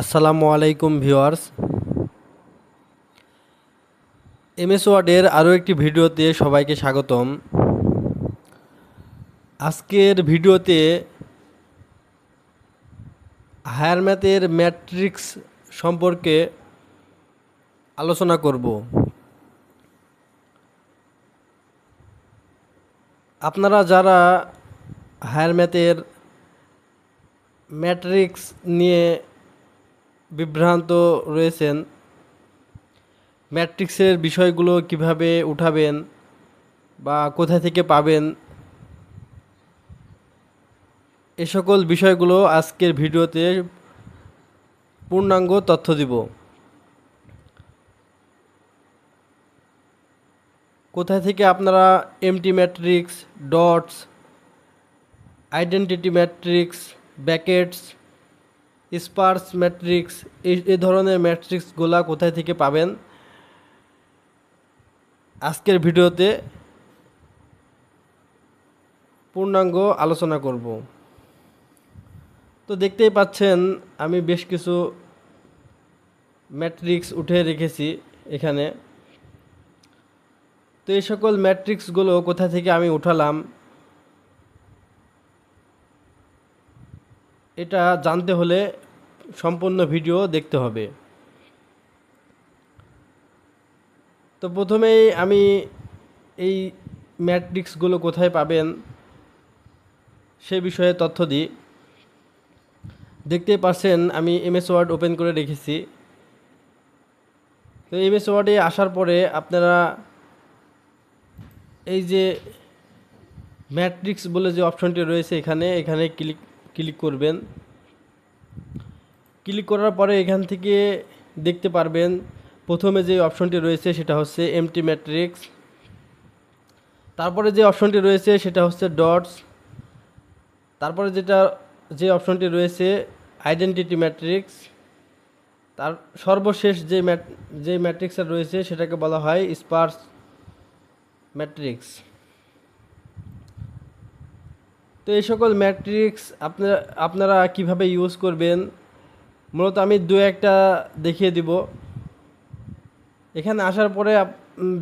আসসালামু আলাইকুম viewers. MS ওয়ার্ডের আরও একটি ভিডিওতে সবাইকে স্বাগতম। আজকের ভিডিওতে হায়ার ম্যাথের ম্যাট্রিক্স সম্পর্কে আলোচনা করব। আপনারা যারা হায়ার ম্যাথের ম্যাট্রিক্স নিয়ে বিভ্রান্ত রয়েছেন। ম্যাট্রিক্সের বিষয়গুলো কীভাবে উঠাবেন বা কোথা থেকে পাবেন, এ সকল বিষয়গুলো আজকের ভিডিওতে পূর্ণাঙ্গ তথ্য দিব। কোথা থেকে আপনারা empty matrix dots identity matrix brackets sparse matrix এই ধরনের ম্যাট্রিক্সগুলা কোথায় থেকে পাবেন? আজকের ভিডিওতে পূর্ণাঙ্গ আলোচনা করব। তো দেখতেই পাচ্ছেন, আমি বেশ কিছু ম্যাট্রিক্স উঠে রেখেছি এখানে। তো এই সকল ম্যাট্রিক্সগুলো কোথা থেকে আমি উঠালাম? এটা জানতে হলে সম্পূর্ণ ভিডিও দেখতে হবে। তো প্রথমেই আমি এই ম্যাট্রিক্সগুলো কোথায় পাবেন সে বিষয়ে তথ্য দিই। দেখতেই পাচ্ছেন আমি এমএস ওয়ার্ড ওপেন করে রেখেছি। তো এমএস ওয়ার্ডে আসার পরে আপনারা এই যে ম্যাট্রিক্স বলে যে অপশনটি রয়েছে এখানে এখানে ক্লিক ক্লিক করবেন। ক্লিক করার পরে এখান থেকে দেখতে পারবেন, প্রথমে যে অপশনটি রয়েছে সেটা হচ্ছে এমটি ম্যাট্রিক্স তারপরে যে অপশনটি রয়েছে সেটা হচ্ছে ডটস তারপরে যেটা, যে অপশনটি রয়েছে আইডেন্টিটি ম্যাট্রিক্স তার সর্বশেষ যে ম্যাট, যে ম্যাট্রিক্সটা রয়েছে সেটাকে বলা হয় স্পার্স ম্যাট্রিক্স তো এই সকল ম্যাট্রিক্স আপনারা আপনারা কীভাবে ইউজ করবেন? মূলত আমি দু একটা দেখিয়ে দিব। এখানে আসার পরে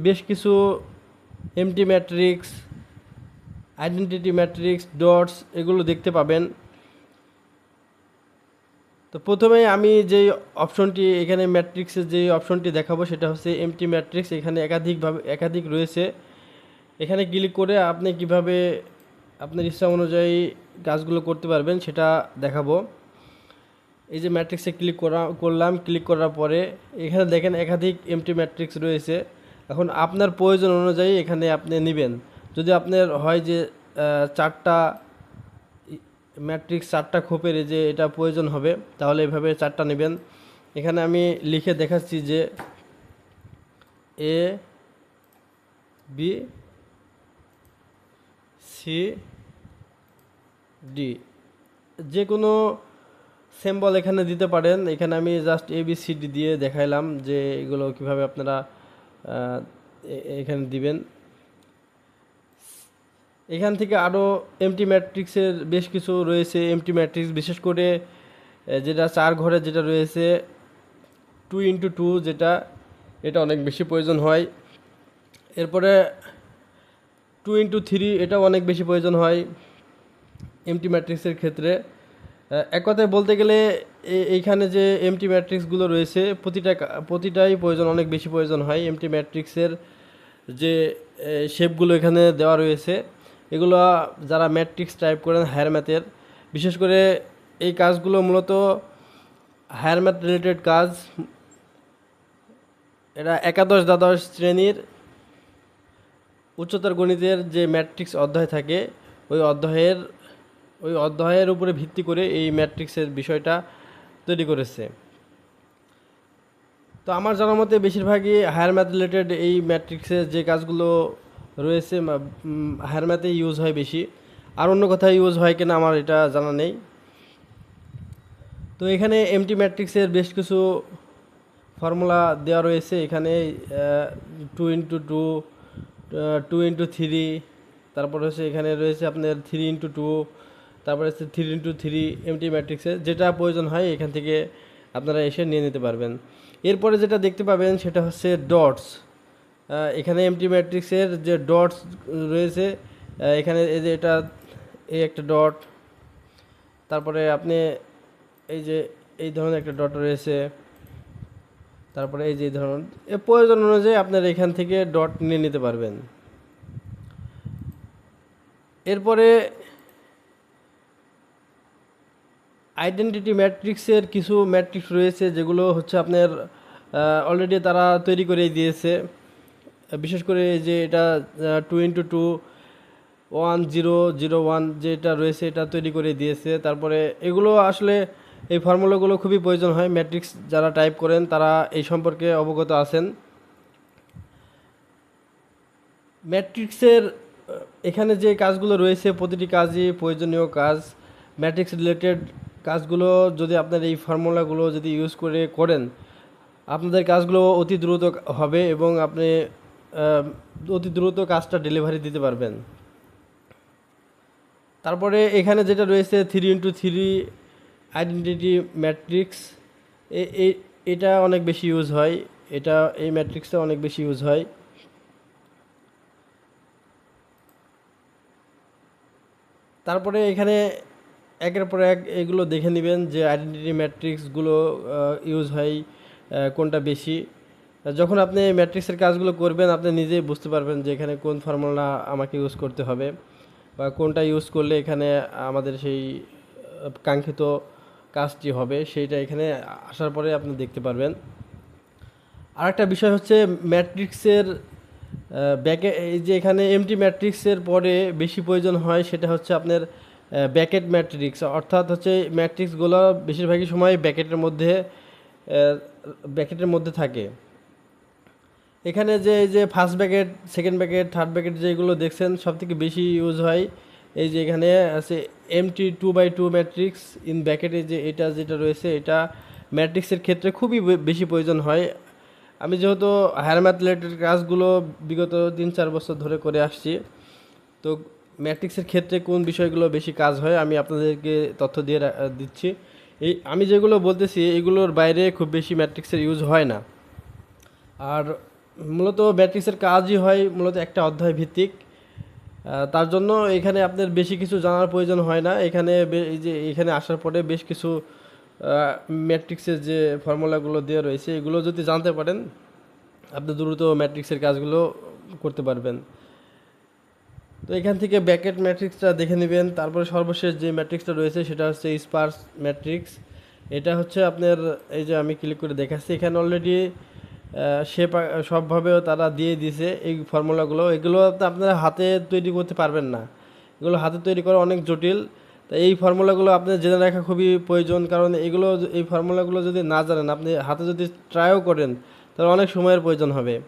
বেশ কিছু empty matrix identity matrix dots এগুলো দেখতে পাবেন। তো প্রথমে আমি যে অপশনটি এখানে ম্যাট্রিক্সের যে অপশনটি দেখাবো, সেটা হচ্ছে এমটি ম্যাট্রিক্স এখানে একাধিকভাবে, একাধিক রয়েছে। এখানে ক্লিক করে আপনি কীভাবে আপনার ইচ্ছা অনুযায়ী কাজগুলো করতে পারবেন, সেটা দেখাবো। এই যে ম্যাট্রিক্সে ক্লিক করা, করলাম ক্লিক করার পরে এখানে দেখেন একাধিক এমটি ম্যাট্রিক্স রয়েছে। এখন আপনার প্রয়োজন অনুযায়ী এখানে আপনি নেবেন। যদি আপনার হয় যে চারটা ম্যাট্রিক্স চারটা খোপের যে এটা প্রয়োজন হবে, তাহলে এভাবে চারটা নেবেন। এখানে আমি লিখে দেখাচ্ছি যে এ বি ডি যে কোনো সিম্বল এখানে দিতে পারেন। এখানে আমি just A B C D দিয়ে দেখাইলাম যে এগুলো কীভাবে আপনারা এখানে দিবেন। এখান থেকে আরও এমটি ম্যাট্রিক্সের বেশ কিছু রয়েছে। এমটি ম্যাট্রিক্স বিশেষ করে যেটা চার ঘরে যেটা রয়েছে টু ইন্টু টু যেটা, এটা অনেক বেশি প্রয়োজন হয়। এরপরে টু ইন্টু থ্রি এটাও অনেক বেশি প্রয়োজন হয় এমটি ম্যাট্রিক্সের ক্ষেত্রে। এক কথায় বলতে গেলে এইখানে যে এমটি ম্যাট্রিক্সগুলো রয়েছে, প্রতিটা প্রতিটাই প্রয়োজন, অনেক বেশি প্রয়োজন হয় এমটি ম্যাট্রিক্সের যে শেপগুলো এখানে দেওয়া রয়েছে। এগুলো যারা ম্যাট্রিক্স টাইপ করেন হায়ার ম্যাথের বিশেষ করে এই কাজগুলো মূলত হায়ার ম্যাথ রিলেটেড কাজ। এটা একাদশ দ্বাদশ শ্রেণির উচ্চতর গণিতের যে ম্যাট্রিক্স অধ্যায় থাকে, ওই অধ্যায়ের ওই অধ্যায়ের উপরে ভিত্তি করে এই ম্যাট্রিক্সের বিষয়টা তৈরি করেছে। তো আমার জানার মতে বেশিরভাগই হায়ার ম্যাথ রিলেটেড এই ম্যাট্রিক্সের যে কাজগুলো রয়েছে হায়ার ম্যাথে ইউজ হয় বেশি। আর অন্য কোথায় ইউজ হয় কিনা আমার এটা জানা নেই। তো এখানে এমটি ম্যাট্রিক্সের বেশ কিছু ফর্মুলা দেওয়া রয়েছে। এখানে two into two two into three তারপর হচ্ছে এখানে রয়েছে আপনার থ্রি ইন্টু টু তারপরে হচ্ছে থ্রি ইন্টু থ্রি এমটি ম্যাট্রিক্সের যেটা প্রয়োজন হয় এখান থেকে আপনারা এসে নিয়ে নিতে পারবেন। এরপরে যেটা দেখতে পাবেন সেটা হচ্ছে ডটস এখানে এমটি ম্যাট্রিক্সের যে ডটস রয়েছে এখানে এই যে এটা, এই একটা ডট তারপরে আপনি এই যে এই ধরনের একটা ডট রয়েছে। তারপরে এই যে এ প্রয়োজন অনুযায়ী আপনারা এখান থেকে ডট নিয়ে নিতে পারবেন। এরপরে আইডেন্টিটি ম্যাট্রিক্সের কিছু ম্যাট্রিক্স রয়েছে, যেগুলো হচ্ছে আপনার অলরেডি তারা তৈরি করে দিয়েছে। বিশেষ করে এই যে এটা two into two one zero zero one যেটা রয়েছে এটা তৈরি করে দিয়েছে। তারপরে এগুলো আসলে এই ফর্মুলাগুলো খুবই প্রয়োজন হয়। ম্যাট্রিক্স যারা টাইপ করেন, তারা এই সম্পর্কে অবগত আছেন। ম্যাট্রিক্সের, এখানে যে কাজগুলো রয়েছে, প্রতিটি কাজই প্রয়োজনীয় কাজ। ম্যাট্রিক্স রিলেটেড কাজগুলো যদি আপনার এই ফর্মুলাগুলো যদি ইউজ করে করেন, আপনাদের কাজগুলো অতি দ্রুত হবে এবং আপনি অতি দ্রুত কাজটা ডেলিভারি দিতে পারবেন। তারপরে এখানে যেটা রয়েছে three into three identity matrix এটা অনেক বেশি ইউজ হয়। এটা, এই ম্যাট্রিক্সটা অনেক বেশি ইউজ হয়। তারপরে এখানে একের পর এক এগুলো দেখে নেবেন যে আইডেন্টিটি ম্যাট্রিক্সগুলো ইউজ হয় কোনটা বেশি। যখন আপনি ম্যাট্রিক্সের কাজগুলো করবেন, আপনি নিজেই বুঝতে পারবেন যে এখানে কোন ফর্মুলা আমাকে ইউজ করতে হবে বা কোনটা ইউজ করলে এখানে আমাদের সেই কাঙ্ক্ষিত কাজটি হবে, সেইটা এখানে আসার পরে আপনি দেখতে পারবেন। আরেকটা বিষয় হচ্ছে ম্যাট্রিক্সের ব্যাকে এই যে এখানে এমটি ম্যাট্রিক্সের পরে বেশি প্রয়োজন হয়, সেটা হচ্ছে আপনার ব্যাকেট ম্যাট্রিক্স অর্থাৎ হচ্ছে ম্যাট্রিক্সগুলো বেশিরভাগই সময় ব্যাকেটের মধ্যে ব্যাকেটের মধ্যে থাকে। এখানে যে, এই যে first bracket second bracket third bracket যেগুলো দেখছেন সব থেকে বেশি ইউজ হয়। এই যে এখানে আছে empty two by two matrix in ব্যাকেটে যে এটা যেটা রয়েছে, এটা ম্যাট্রিক্সের ক্ষেত্রে খুবই বেশি প্রয়োজন হয়। আমি যেহেতু হায়ার ম্যাথ রিলেটেড কাজগুলো বিগত তিন চার বছর ধরে করে আসছি, তো ম্যাট্রিক্সের ক্ষেত্রে কোন বিষয়গুলো বেশি কাজ হয় আমি আপনাদেরকে তথ্য দিয়ে দিচ্ছি। এই আমি যেগুলো বলতেছি, এগুলোর বাইরে খুব বেশি ম্যাট্রিক্সের ইউজ হয় না। আর মূলত ম্যাট্রিক্সের কাজই হয় মূলত একটা অধ্যায় ভিত্তিক। তার জন্য এখানে আপনার বেশি কিছু জানার প্রয়োজন হয় না। এখানে এই যে এখানে আসার পরে বেশ কিছু ম্যাট্রিক্সের যে ফর্মুলাগুলো দেওয়া রয়েছে, এগুলো যদি জানতে পারেন, আপনি দ্রুত ম্যাট্রিক্সের কাজগুলো করতে পারবেন। তো এখান থেকে ব্যাকেট ম্যাট্রিক্সটা দেখে নেবেন। তারপরে সর্বশেষ যে ম্যাট্রিক্সটা রয়েছে, সেটা হচ্ছে স্পার্স ম্যাট্রিক্স এটা হচ্ছে আপনার, এই যে আমি ক্লিক করে দেখাচ্ছি, এখানে অলরেডি সে পা- সবভাবে তারা দিয়ে দিয়েছে এই ফর্মুলাগুলো। এগুলো আপনারা হাতে তৈরি করতে পারবেন না। এগুলো হাতে তৈরি করা অনেক জটিল। তা এই ফর্মুলাগুলো আপনার জেনে রাখা খুবই প্রয়োজন, কারণ এগুলো এই ফর্মুলাগুলো যদি না জানেন, আপনি হাতে যদি ট্রাইও করেন, তাহলে অনেক সময়ের প্রয়োজন হবে।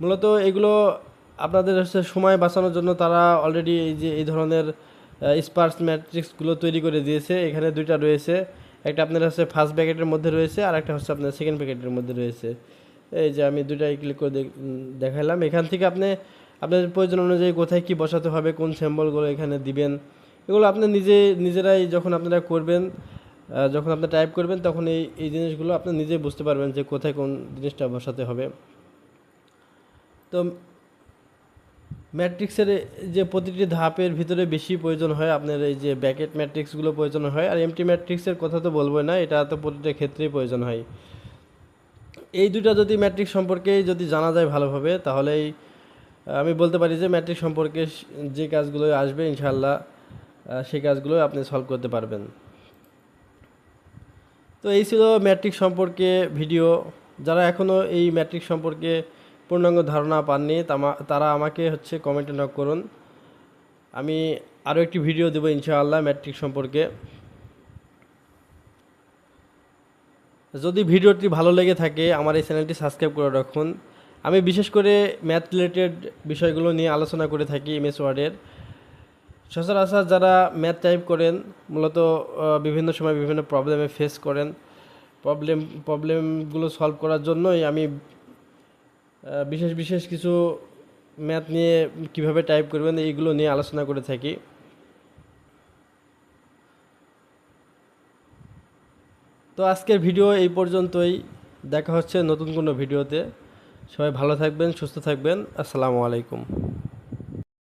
মূলত এগুলো আপনাদের হচ্ছে সময় বাঁচানোর জন্য তারা অলরেডি এই যে, এই ধরনের স্পার্স ম্যাট্রিক্সগুলো তৈরি করে দিয়েছে। এখানে দুইটা রয়েছে। একটা আপনার হচ্ছে ফার্স্ট প্যাকেটের মধ্যে রয়েছে আর একটা হচ্ছে আপনার সেকেন্ড প্যাকেটের মধ্যে রয়েছে। এই যে আমি দুইটাই ক্লিক করে দেখ- দেখালাম এখান থেকে আপনি আপনাদের প্রয়োজন অনুযায়ী কোথায় কি বসাতে হবে, কোন সিম্বলগুলো এখানে দিবেন। এগুলো আপনি নিজে নিজেরাই যখন আপনারা করবেন যখন আপনি টাইপ করবেন, তখন এই এই জিনিসগুলো আপনি নিজেই বুঝতে পারবেন যে কোথায় কোন জিনিসটা বসাতে হবে। তো ম্যাট্রিক্সের যে প্রতিটি ধাপের ভিতরে বেশি প্রয়োজন হয়, আপনার এই যে ব্যাকেট ম্যাট্রিক্সগুলো প্রয়োজন হয়। আর এমটি ম্যাট্রিক্সের কথা তো বলবোই না, এটা তো প্রতিটা ক্ষেত্রেই প্রয়োজন হয়। এই দুটো যদি ম্যাট্রিক সম্পর্কে যদি জানা যায় ভালোভাবে, তাহলেই আমি বলতে পারি যে ম্যাট্রিক সম্পর্কে যে কাজগুলো আসবে ইনশাল্লাহ সেই কাজগুলো আপনি সলভ করতে পারবেন। তো এই ছিল ম্যাট্রিক সম্পর্কে ভিডিও যারা এখনও এই ম্যাট্রিক সম্পর্কে পূর্ণাঙ্গ ধারণা পাননি তারা আমাকে হচ্ছে কমেন্টে নক করুন। আমি আরও একটি ভিডিও দেবো ইনশাআল্লাহ ম্যাট্রিক সম্পর্কে। যদি ভিডিওটি ভালো লেগে থাকে, আমার এই চ্যানেলটি সাবস্ক্রাইব করে রাখুন। আমি বিশেষ করে ম্যাথ রিলেটেড বিষয়গুলো নিয়ে আলোচনা করে থাকি এমএস ওয়ার্ডের সচরাচর যারা ম্যাথ টাইপ করেন, মূলত বিভিন্ন সময় বিভিন্ন প্রবলেমে ফেস করেন। প্রবলেম প্রবলেমগুলো সলভ করার জন্যই আমি বিশেষ বিশেষ কিছু ম্যাথ নিয়ে কীভাবে টাইপ করবেন, এইগুলো নিয়ে আলোচনা করে থাকি। তো আজকের ভিডিও এই পর্যন্তই। দেখা হচ্ছে নতুন কোনো ভিডিওতে। সবাই ভালো থাকবেন, সুস্থ থাকবেন। আসসালামু আলাইকুম।